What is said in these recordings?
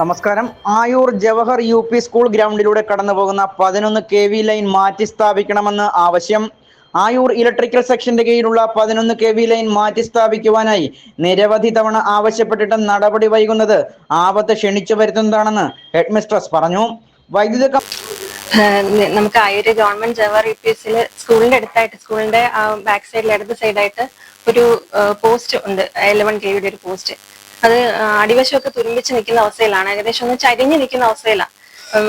നമസ്കാരം. Ayur Jawahar U P school ഗ്രൗണ്ടിലൂടെ കടന്നു പോകുന്ന പതിനൊന്ന് കെ വി ലൈൻ മാറ്റി സ്ഥാപിക്കണമെന്ന് ആവശ്യം. ആയൂർ ഇലക്ട്രിക്കൽ സെക്ഷന്റെ കീഴിലുള്ള പതിനൊന്ന് കെ വി ലൈൻ മാറ്റി സ്ഥാപിക്കുവാനായി നിരവധി തവണ ആവശ്യപ്പെട്ടിട്ടും നടപടി വൈകുന്നത് ആപത്ത് ക്ഷണിച്ചു വരുത്തുന്നതാണെന്ന് ഹെഡ്മിസ്ട്രസ് പറഞ്ഞു. വൈദ്യുത കം- നമുക്ക് Ayur government Jawahar U P എസിൽ സ്കൂളിന്റെ അടുത്തായിട്ട് സ്കൂളിന്റെ ബാക്ക് സൈഡിൽ ഇടത് സൈഡായിട്ട് ഒരു പോസ്റ്റ് ഉണ്ട്. ഇലവൻ കെയുടെ ഒരു പോസ്റ്റ്. അത് അടിവശമൊക്കെ തുരുമ്പിച്ച് നിൽക്കുന്ന അവസ്ഥയിലാണ്. ഏകദേശം ഒന്ന് ചരിഞ്ഞ് നിൽക്കുന്ന അവസ്ഥയിലാണ്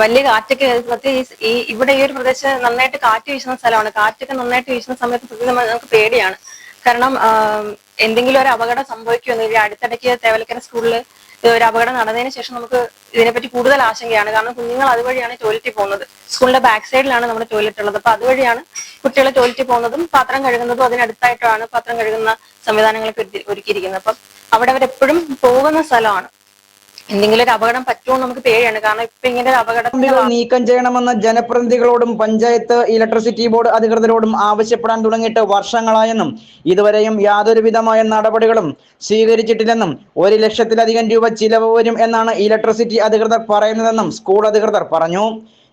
വലിയ കാറ്റൊക്കെ പ്രത്യേകിച്ച് ഈ ഇവിടെ ഈ ഒരു പ്രദേശം നന്നായിട്ട് കാറ്റ് വീശുന്ന സ്ഥലമാണ്. കാറ്റൊക്കെ നന്നായിട്ട് വീശുന്ന സമയത്ത് പ്രത്യേകം നമുക്ക് പേടിയാണ്. കാരണം എന്തെങ്കിലും ഒരു അപകടം സംഭവിക്കുമെന്നില്ല അടുത്തിടയ്ക്ക് തേവലക്കര സ്കൂളിൽ ഒരു അപകടം നടന്നതിന് ശേഷം നമുക്ക് ഇതിനെപ്പറ്റി കൂടുതൽ ആശങ്കയാണ്. കാരണം കുഞ്ഞുങ്ങൾ അതുവഴിയാണ് ടോയ്ലറ്റിൽ പോകുന്നത്. സ്കൂളിന്റെ ബാക്ക് സൈഡിലാണ് നമ്മുടെ ടോയ്ലറ്റ് ഉള്ളത്. അപ്പൊ അതുവഴിയാണ് കുട്ടികൾ ടോയ്ലറ്റിൽ പോകുന്നതും പാത്രം കഴുകുന്നതും അതിനടുത്തായിട്ടാണ് പാത്രം കഴുകുന്ന സംവിധാനങ്ങളൊക്കെ ഒരുക്കി- ഒരുക്കിയിരിക്കുന്നത്. അപ്പം അവിടെ അവരെപ്പോഴും പോകുന്ന സ്ഥലമാണ്. എന്തെങ്കിലും ഒരു അപകടം പറ്റുമോ നമുക്ക് പേടിയാണ്. കാരണം ഇപ്പൊ ഇങ്ങനെ ഒരു അപകടം നീക്കം ചെയ്യണമെന്ന് ജനപ്രതിനിധികളോടും പഞ്ചായത്ത് ഇലക്ട്രിസിറ്റി ബോർഡ് അധികൃതരോടും ആവശ്യപ്പെടാൻ തുടങ്ങിയിട്ട് വർഷങ്ങളായെന്നും ഇതുവരെയും യാതൊരുവിധമായ നടപടികളും സ്വീകരിച്ചിട്ടില്ലെന്നും ഒരു ലക്ഷത്തിലധികം രൂപ ചിലവ് വരും എന്നാണ് ഇലക്ട്രിസിറ്റി അധികൃതർ പറയുന്നതെന്നും സ്കൂൾ അധികൃതർ പറഞ്ഞു.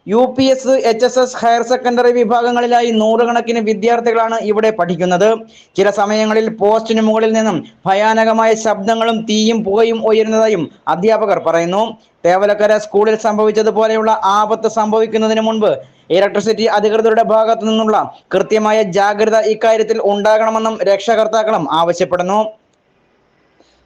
U P S H S S higher secondary വിഭാഗങ്ങളിലായി നൂറുകണക്കിന് വിദ്യാർത്ഥികളാണ് ഇവിടെ പഠിക്കുന്നത്. ചില സമയങ്ങളിൽ പോസ്റ്റിന് മുകളിൽ നിന്നും ഭയാനകമായ ശബ്ദങ്ങളും തീയും പുകയും ഉയരുന്നതായും അധ്യാപകർ പറയുന്നു. തേവലക്കര സ്കൂളിൽ സംഭവിച്ചതുപോലെയുള്ള ആപത്ത് സംഭവിക്കുന്നതിന് മുൻപ് ഇലക്ട്രിസിറ്റി അധികൃതരുടെ ഭാഗത്തു നിന്നുള്ള കൃത്യമായ ജാഗ്രത ഇക്കാര്യത്തിൽ ഉണ്ടാകണമെന്നും രക്ഷകർത്താക്കളും ആവശ്യപ്പെടുന്നു.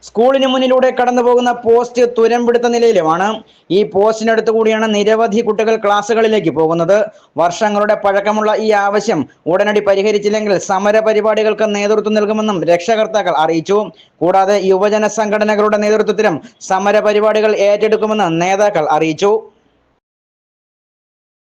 സ്കൂളിന് മുന്നിലൂടെ കടന്നു പോകുന്ന പോസ്റ്റ് തുരമ്പിടുത്ത നിലയിലുമാണ്. ഈ പോസ്റ്റിനടുത്ത് കൂടിയാണ് നിരവധി കുട്ടികൾ ക്ലാസ്സുകളിലേക്ക് പോകുന്നത്. വർഷങ്ങളുടെ പഴക്കമുള്ള ഈ ആവശ്യം ഉടനടി പരിഹരിച്ചില്ലെങ്കിൽ സമര പരിപാടികൾക്ക് നേതൃത്വം നൽകുമെന്നും രക്ഷകർത്താക്കൾ അറിയിച്ചു. കൂടാതെ യുവജന സംഘടനകളുടെ നേതൃത്വത്തിലും സമര പരിപാടികൾ ഏറ്റെടുക്കുമെന്ന് നേതാക്കൾ അറിയിച്ചു.